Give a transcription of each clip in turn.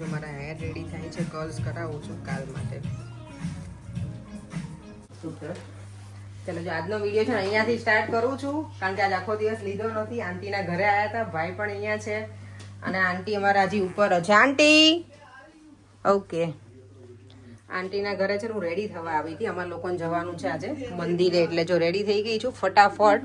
જો મારા hair ready થાય છે કર્લ્સ કરાવું છું કાલ માટે. ચલો જો આજનો વીડિયો છે ને અહીંયાથી સ્ટાર્ટ કરું છું. કારણ કે આજ આખો દિવસ લીધો નથી. આંટીના ઘરે આવ્યા હતા ભાઈ પણ અહીંયા છે. અને આંટી અમારા હજી ઉપર છે. આંટી! ઓકે આંટીના ઘરે છે હું રેડી થવા આવી હતી. અમારા લોકોને જવાનું છે આજે મંદિરે. એટલે જો રેડી થઈ ગઈ છું ફટાફટ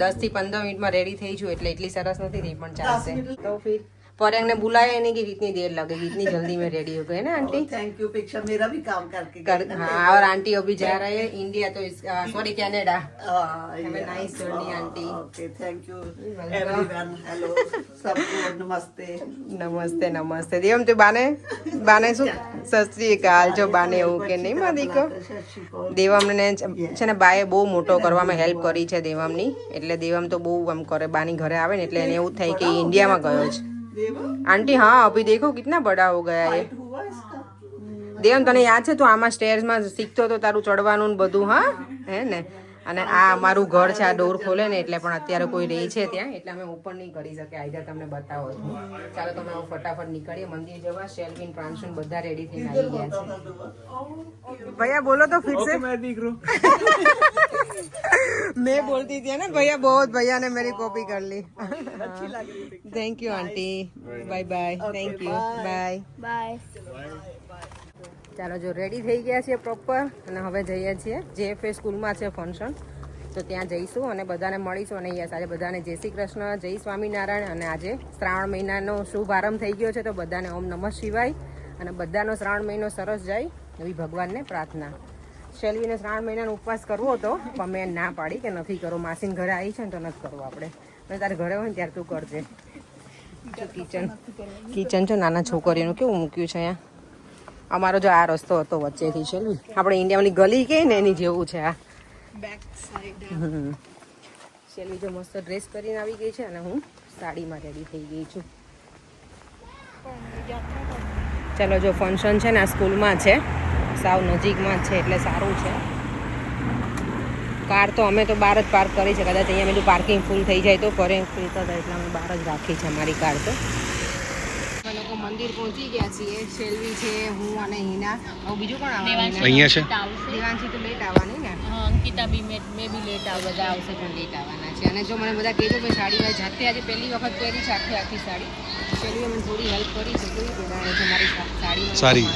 દસથી પંદર મિનિટમાં રેડી થઈ છું. એટલે એટલી સરસ નથી રહી પણ ચાલશે. તો ફિર પરેંગને बुलाया नहीं कि इतनी देर लगेगी इतनी जल्दी में रेडी हो गए ना आंटी थैंक यू पिक्चर मेरा भी काम करके कर, हाँ और आंटी अभी जा रहे हैं इंडिया तो sorry Canada Have a nice journey, aunty. Okay thank you Welcome. Everyone hello सबको नमस्ते નમસ્તે નમસ્તે દેવમ તું બાને બાને શું સત શ્રી અકાલ જો બાને એવું કે નહીં માં દીકો દેવમને છે ને બાએ બહુ મોટો કરવામાં હેલ્પ કરી છે દેવમની એટલે દેવમ તો બહુ આમ કરે બાની ઘરે આવે ને એટલે એને એવું થાય કે ઈ ઇન્ડિયામાં ગયો છે देवा આંટી હા અભી દેખો કિતના બડા હો ગયા એ हुआ इसका દેવમ તને યાદ છે તું આમાં સ્ટેર્સમાં શીખતો તો તારું ચડવાનું ને બધું હા હે ને અને આ અમારું ઘર છે આ ડોર ખોલે ને એટલે પણ અત્યારે કોઈ રહે છે ત્યાં એટલે અમે ઓપન નહીં કરી શકીએ. આઈધર તમને બતાવો છું. ચાલો તમે હું ફટાફટ નીકળીએ. મંદિર જવા શેલ્વિન પ્રાંશુન બધા રેડી થઈને આવી ગયા છે. ભૈયા બોલો તો ફિટ છે મેં મેં બોલતી હતી ને ભૈયા બહુ ભૈયા ને મેરી કોપી કરી લી. Thank you aunty bye bye thank you bye bye ચાલો જો રેડી થઈ ગયા છીએ પ્રોપર અને હવે જઈએ છીએ જેએફએ સ્કૂલમાં છે ફંક્શન તો ત્યાં જઈશું અને બધાને મળીશું. અને યસ આજે બધાને જય શ્રી કૃષ્ણ જય સ્વામિનારાયણ અને આજે શ્રાવણ મહિનાનો શુભ આરંભ થઈ ગયો છે તો બધાને ઓમ નમઃ શિવાય. અને બધાનો શ્રાવણ મહિનો સરસ જાય એવી ભગવાનને પ્રાર્થના. શેલવીને શ્રાવણ મહિનાનો ઉપવાસ કરવો હતો પણ મેં ના પાડી કે નથી કરવો માસીને ઘરે આવી છે ને તો નથી કરવો આપણે. મેં તારે ઘરે હોય ને ત્યારે તું કરજે. જો કિચન કિચન છે નાના છોકરીઓનું કેવું મૂક્યું છે અહીંયા? અમારો જો આ રસ્તો હતો વચ્ચેથી છે આપણે ઇન્ડિયાની ગલી કે ને એની જેવું છે આ. હમ. શેલ્વી જો મસ્ત ડ્રેસ કરીને આવી ગઈ છે અને હું સાડીમાં રેડી થઈ ગઈ છું. ચલો જો ફંક્શન છે ને આ સ્કૂલમાં છે. સાવ નજીકમાં છે એટલે સારું છે. કાર તો અમે તો બહાર જ પાર્ક કરી છે. કદાચ અહીંયા બધું પાર્કિંગ ફૂલ થઈ જાય તો કરે ફૂલ થતા એટલે અમે બહાર જ રાખી છે અમારી કાર તો. મંદિર પહોંચી ગયા છીએ. શેલવી છે હું અને હિના. હવે બીજું કોણ આવવાનું? અહીંયા છે. દેવાંશી તો લેટ આવવાની ને? અંકિતા બી મે મે બી લેટ આવ બધા આવશે પણ લેટ આવવાના છે. અને જો મને બધા કહેજો કે સાડી મેં જાતે આજે પહેલી વખત પહેરી છે આખી આખી સાડી. શેલવીએ મને થોડી હેલ્પ કરી છે કેવી જોડાણે છે મારી સાડી સારી.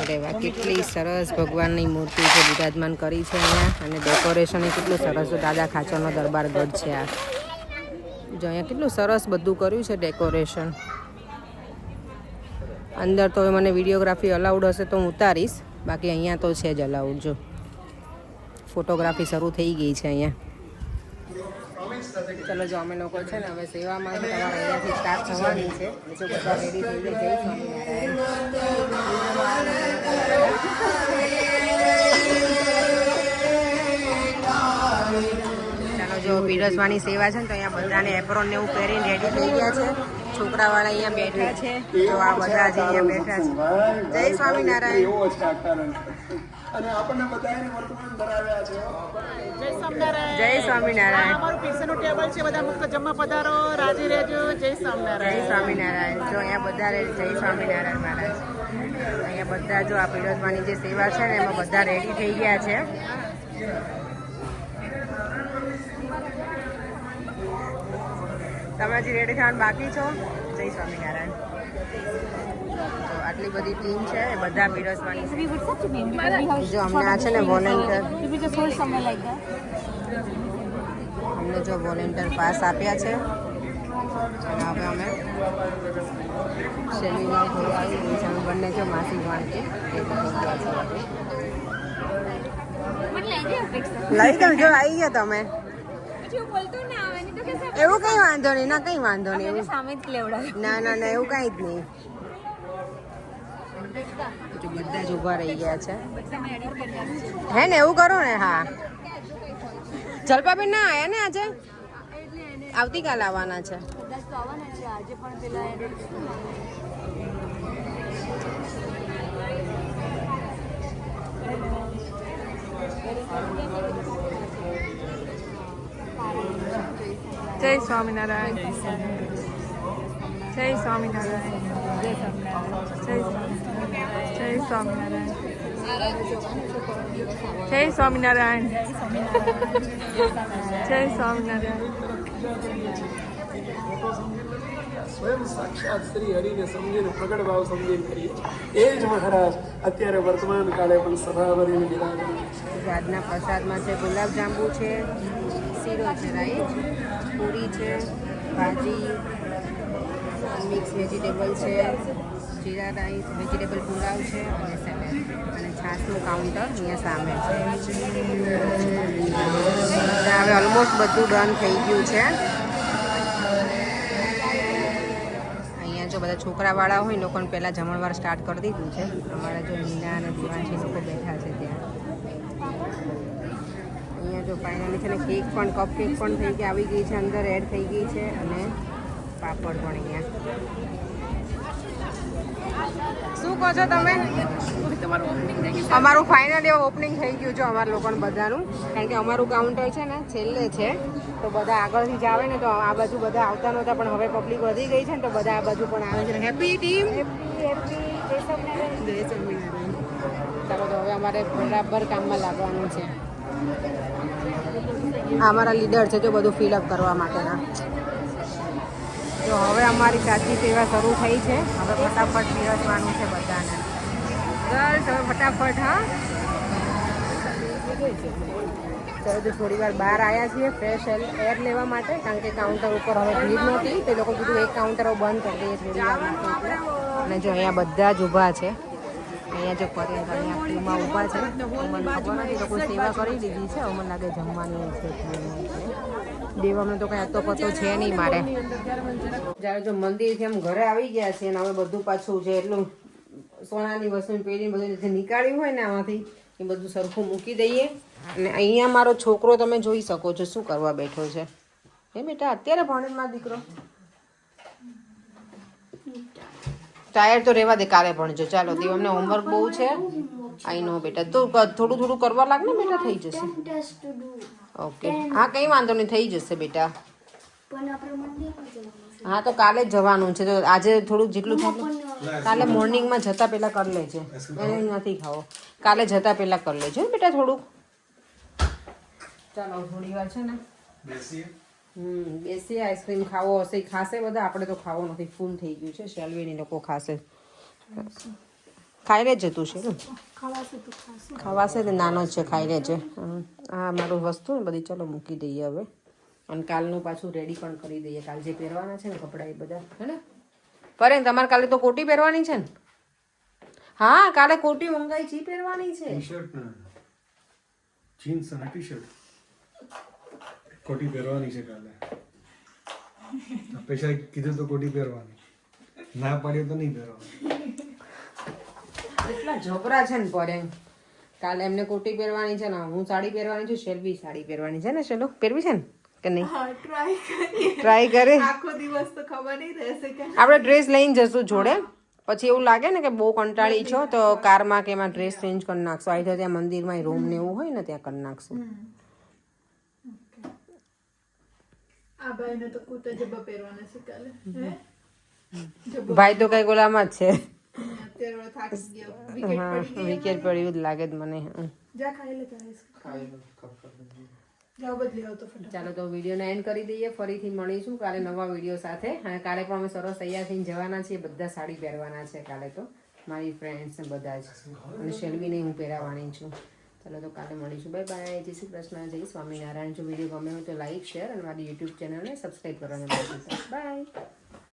અરે વાહ કેટલી સરસ ભગવાનની મૂર્તિ છે બિરાજમાન કરી છે અહીંયા. અને ડેકોરેશન કેટલું સરસ દાદા ખાચરનો દરબાર ગઢ છે આ. જો અહીંયા કેટલું સરસ બધું કર્યું છે ડેકોરેશન. અંદર તો મને વિડીયોગ્રાફી અલાઉડ હશે તો હું ઉતારીશ. બાકી અહીંયા તો છે જ અલાઉડ, જો. ફોટોગ્રાફી શરૂ થઈ ગઈ છે અહીંયા. ચલો, જો અમે લોકો છે ને હવે સેવામાં અહીંયાથી સ્ટાર્ટ થવાની છે. જો બધા રેડી થઈ ગયા જય સ્વામિનારાયણ. જો પીરસવાની સેવા છે ને તો અહીંયા બધાને એપ્રોન ને એવું પહેરીને રેડી થઈ ગયા છે. છોકરાવાળા અહીંયા બેઠા છે. તો આ બધા જ અહીંયા બેઠા છે. જય સ્વામિનારાયણ. અને આપણને બધાને વર્તમાન ધરાવ્યા છે જય સ્વામિનારાયણ. ટેબલ છે જમવા પધારો રાજી રહેજો જય સ્વામિનારાયણ. સ્વામિનારાયણ. જો અહીંયા બધા રે- જય સ્વામિનારાયણ મહારાજ. અહીંયા બધા જો આ પીરસવાની જે સેવા છે ને એમાં બધા રેડી થઈ ગયા છે. તમે હજી રેડી થવાનું બાકી છો? જય સ્વામિનારાયણ. તો આટલી બધી ટીમ છે એ બધા પીરસવાની. જો અમને આ છે ને વોલેન્ટિયર અમને જો વોલેન્ટિયર પાસ આપ્યા છે. અને હવે અમે છે. અમે બંને જો માસી છે લઈ જો આવી ગયા તમે. એવું કઈ વાંધો નહીં ના કઈ વાંધો નહીં એવું. સામે જ લેવડાવે ના ના ના એવું કઈ જ નહીં. બધા જ ઊભા રહી ગયા છે. હે ને એવું કરો ને હા. જલપાબેન ના આયા ને આજે? આવતીકાલ આવવાના છે. Thank તો આવવાના છે આજે પણ પેલા edit જય સ્વામિનારાયણ. જય સ્વામિનારાયણ. જય સ્વામિનારાયણ. જય સ્વામિનારાયણ. જય સ્વામિનારાયણ. જય સ્વામિનારાયણ. સ્વયં સાક્ષાત શ્રી હરિને સમજીને પ્રગટ ભાવ સમજીને કરીએ. એ જ મહારાજ અત્યારે વર્તમાન કાળે પણ સભા ભરીને બિરાજમાન છે. આજના પ્રસાદમાં છે ગુલાબ જાંબુ છે શીરો છે રાઈટ પૂરી છે, ભાજી, મિક્સ વેજીટેબલ છે, જીરા રાઈસ, વેજીટેબલ પુલાવ છે અને સેલેડ. અને છાશનું કાઉન્ટર અહીંયા સામે છે. હવે ઓલમોસ્ટ બધું ડન થઈ ગયું છે. અહીંયા જો બધા છોકરાવાળા હોય લોકોને પહેલાં જમણવાર સ્ટાર્ટ કરી દીધું છે. અમારા જો મીના અને દિવાંશી લોકો બેઠા છે ત્યાં. અહીંયા જો ફાઇનલી છે ને કેક પણ કપ કેક પણ થઈ ગઈ આવી ગઈ છે અંદર એડ થઈ ગઈ છે અને પાપડ પણ અહીંયા. શું કહો છો તમે? અમારું ફાઇનલી ઓપનિંગ થઈ ગયું છે અમારા લોકોને બધાનું. કારણ કે અમારું કાઉન્ટર છે ને છેલ્લે છે. તો બધા આગળથી જ આવે ને તો આ બાજુ બધા આવતા નહોતા પણ હવે પબ્લિક વધી ગઈ છે ને તો બધા આ બાજુ પણ આવે છે. હેપી ટીમ ચાલો તો હવે અમારે બરાબર કામમાં લાગવાનું છે. અમારા લીડર છે જો બધું ફિલઅપ કરવા માટેના. જો હવે અમારી સાચી સેવા શરૂ થઈ છે. હવે ફટાફટ પીરસવાનું છે બધાને. બસ હવે ફટાફટ, હા. ચલો તો થોડી વાર બહાર આવ્યા છીએ ફ્રેશ એર લેવા માટે, કારણ કે કાઉન્ટર ઉપર હવે ભીડ નહોતી. તે લોકો કીધું, એક કાઉન્ટર બંધ કરી દઈએ થોડી વાર અને જો અહીંયા બધા જ ઊભા છે. અહીંયા જો પર્યંત અહીંયા ક્યુમાં ઊભા છે. મને લોકો સેવા કરી દીધી છે. અમને મને લાગે જમવાની છે દેવામાં તો કંઈ આતો પતો છે નહીં મારે. જ્યારે જો મંદિરથી આમ ઘરે આવી ગયા છે અને હવે બધું પાછું છે એટલું સોનાની વસ્તુ પહેરીને બધું જે નીકાળ્યું હોય ને આમાંથી, એ બધું સરખું મૂકી દઈએ. અને અહીંયા મારો છોકરો તમે જોઈ શકો છો શું કરવા બેઠો છે. એ બેટા, અત્યારે ભણે મારો દીકરો? ટાયર તો રહેવા દે કાલે ભણજો ચાલો દેવ અમને હોમવર્ક બહુ છે. આઈ નો બેટા. તો થોડું થોડું કરવા લાગ ને બેટા થઈ જશે. ઓકે હા કંઈ વાંધો નહીં થઈ જશે બેટા. હા તો કાલે જ જવાનું છે. તો આજે થોડુંક જેટલું થાય કાલે મોર્નિંગમાં જતા પહેલાં કરી લેજે. એને નથી ખાવો. કાલે જતા પહેલાં કરી લેજો હો બેટા થોડુંક. ચાલો થોડી વાર છે ને. હમ બેસી આઈસ્ક્રીમ ખાવો હશે ખાશે બધા આપણે તો ખાવો નથી ફૂલ થઈ ગયું છે શેલવીની લોકો ખાશે. ખાઈ લેજે તું છે ને ખવાશે ને નાનો છે ખાઈ લેજે. હમ. આ મારું વસ્તુ ને બધી ચલો મૂકી દઈએ હવે. અને કાલનું પાછું રેડી પણ કરી દઈએ. કાલ જે પહેરવાના છે ને કપડાં એ બધા હે ને? પરે તમારે કાલે તો કોટી પહેરવાની છે ને? હા કાલે કોટી મંગાઈ છે પહેરવાની છે. જીન્સ અને ટી શર્ટ કોટી પહેરવાની છે કાલે. પૈસા કીધું તો કોટી પહેરવાની. ના પાડ્યો તો નહીં પહેરવાની. એટલા જબરા છે ને પરે. કાલે એમને કોટી પહેરવાની છે ને હું સાડી પહેરવાની છું શેલ્વી સાડી પહેરવાની છે ને શેલો? પહેરવી છે ને? કે નહીં? ટ્રાય કરે આખો દિવસ તો ખબર નહીં રહેશે કે આપણે ડ્રેસ લઈને જશું જોડે. પછી એવું લાગે ને કે બહુ કંટાળી છો તો કારમાં કે એમાં ડ્રેસ ચેન્જ કરી નાખશો? આવી તો ત્યાં મંદિરમાં રૂમ ને એવું હોય ને ત્યાં કરી નાખશું. આ ભાઈને તો કુર્તા જબ્બા પહેરવાના છે કાલે ભાઈ તો કઈ ગોલામાં જ છે. અત્યારે થાકી ગયો. વિકેટ પડી પડ્યું જ લાગે જ મને. ચાલો તો વિડીયોને એન્ડ કરી દઈએ. ફરીથી મળીશું કાલે નવા વીડિયો સાથે. અને કાલે પણ અમે સરસ તૈયાર થઈને જવાના છીએ. બધા સાડી પહેરવાના છે કાલે તો. મારી ફ્રેન્ડ્સ ને બધા જ અને શેલ્વીને હું પહેરાવાની છું. ચાલો તો કાલે મળીશું. બાય બાય જય શ્રી કૃષ્ણ. જય સ્વામિનારાયણ. જો વીડિયો ગમે હોય તો લાઈક શેર અને મારી યુટ્યુબ ચેનલને સબસ્ક્રાઈબ કરવાનું બાય